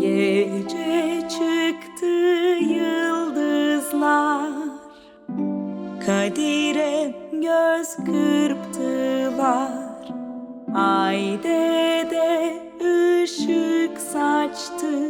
Gece çıktı yıldızlar. Kadire göz kırptılar. Ay de ışık saçtı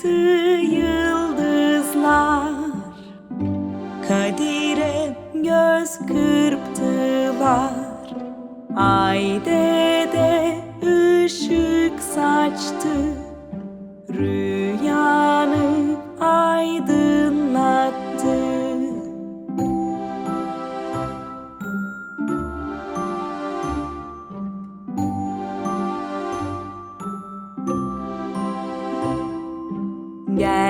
çıktı yıldızlar. Kadire göz kırptılar. Ay de ışık saçtı. Rüyanı